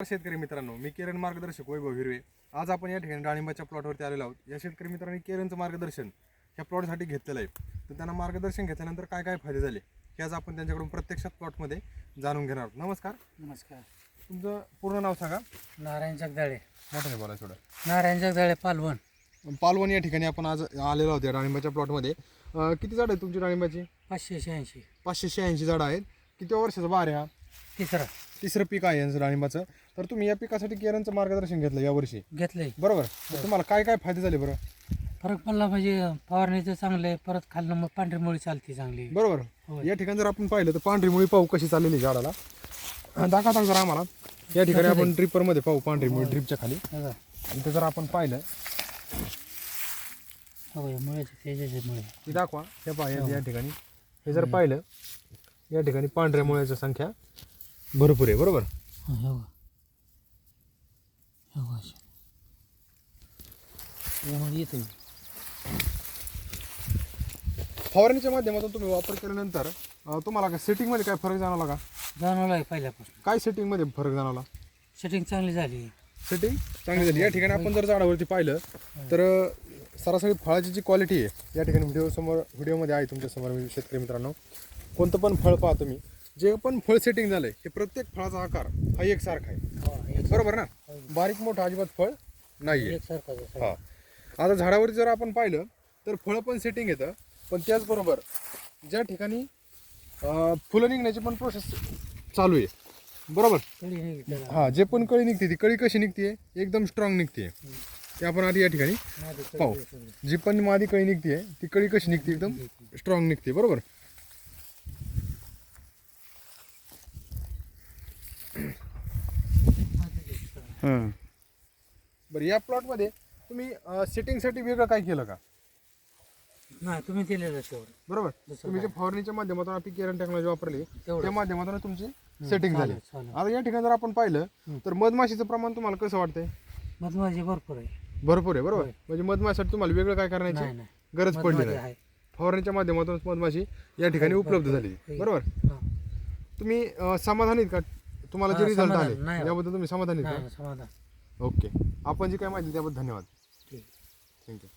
शेतकरी मित्रांनो मी किरण मार्गदर्शक वैभव हिरवे. आज आपण या ठिकाणी डाळिंबाच्या प्लॉटवरती आलेलो आहोत. या शेतकरी मित्रांनी किरणचं मार्गदर्शन ह्या प्लॉटसाठी घेतलेलं आहे. तर त्यांना मार्गदर्शन घेतल्यानंतर काय काय फायदे झाले हे आज आपण त्यांच्याकडून प्रत्यक्षात प्लॉटमध्ये जाणून घेणार आहोत. नमस्कार. नमस्कार. तुमचं पूर्ण नाव सांगा. नारायण जगदाळे. मोठं बोलायचं थोडं. नारायण जगदाळे पालवण. पालवण या ठिकाणी आपण आज आलेलो आहोत या डाळिंबाच्या प्लॉटमध्ये किती झाड आहेत तुमची डाळिंबाची? पाचशे शहाऐंशी. पाचशे शहाऐंशी झाडं आहेत. किती वर्षाचा बार आहे हा तिसरा. तिसरं पीक आहे यांचं डाळिंबाचं तर तुम्ही या पिकासाठी केरनचं मार्गदर्शन घेतलं यावर्षी? घेतलंय. बरोबर. तर तुम्हाला काय काय फायदे झाले बरं? फरक पडला म्हणजे फवारणीचं चांगलं आहे परत खाल्लं मग पांढरी मुळी चालते चांगली. बरोबर. या ठिकाणी जर आपण पाहिलं तर पांढरी मुळी पाहू कशी चाललेली झाडाला. दाखवा दाखवा जरा आम्हाला. या ठिकाणी आपण ड्रिपरमध्ये पाहू पांढरी मुळी ड्रिपच्या खाली. इथं जर आपण पाहिलं. हो मुळे. दाखवा. हे पहा या या ठिकाणी. हे जर पाहिलं या ठिकाणी पांढऱ्या मुळ्याची संख्या. भरपूर आहे बरोबर? हो हो हो अशा. फवारणीच्या माध्यमातून तुम्ही वापर केल्यानंतर अं, तुम्हाला काय सेटिंगमध्ये काय फरक जाणवला का? जाणवलं आहे पहिल्यापासून. काय सेटिंगमध्ये फरक जाणवला? सेटिंग चांगली झाली सेटिंग चांगली झाली. या ठिकाणी आपण जर झाडावरती पाहिलं तर अं, सरासरी फळाची जी क्वालिटी आहे या ठिकाणी व्हिडिओ समोर व्हिडिओमध्ये आहे तुमच्यासमोर मी शेतकरी मित्रांनो. कोणतं पण फळ पहा तुम्ही. जे पण फळ सेटिंग झालंय हे प्रत्येक फळाचा आकार हा एकसारखा आहे. बरोबर ना? बारीक मोठं अजिबात फळ नाहीये. एकसारखं हा. आता झाडावरती जर आपण पाहिलं तर फळं पण सेटिंग येतं. पण त्याचबरोबर ज्या ठिकाणी फुलं निघण्याची पण प्रोसेस चालू आहे. बरोबर? नाही हा जे पण कळी निघते ती कळी कशी निघते? एकदम स्ट्रॉंग निघते. ते आपण आधी या ठिकाणी पाहू. जी पण मादी कळी निघते ती कळी कशी निघते? एकदम स्ट्रॉंग निघते. बरोबर? बरं या प्लॉटमध्ये तुम्ही सेटिंगसाठी वेगळं काय केलं का? नाही तुम्ही तेवढं बरोबर? तुम्ही जे फवारणीच्या माध्यमातून आपली केरन टेक्नॉलॉजी वापरली तेवढं. त्या माध्यमातून तुमची सेटिंग झाली चालेल, चालेल. आता या ठिकाणी जर आपण पाहिलं तर मधमाशीचं प्रमाण तुम्हाला कसं वाटतंय? मधमाशी भरपूर आहे. भरपूर आहे बरोबर? म्हणजे मधमाशीसाठी तुम्हाला वेगळं काय नाही करण्याची नाही. गरज पडली मधमाशी नाही. आहे. फवारणीच्या माध्यमातून मधमाशी या ठिकाणी उपलब्ध झाली. बरोबर? हा. तुम्ही अं, समाधानी आहेत का? तुम्हाला जे हा, रिझल्ट समाधान. आले नाही. याबद्दल तुम्ही समाधानी आहेत समाधान. ओके. आपण जे काय माहिती त्याबद्दल धन्यवाद. ठीक. थँक्यू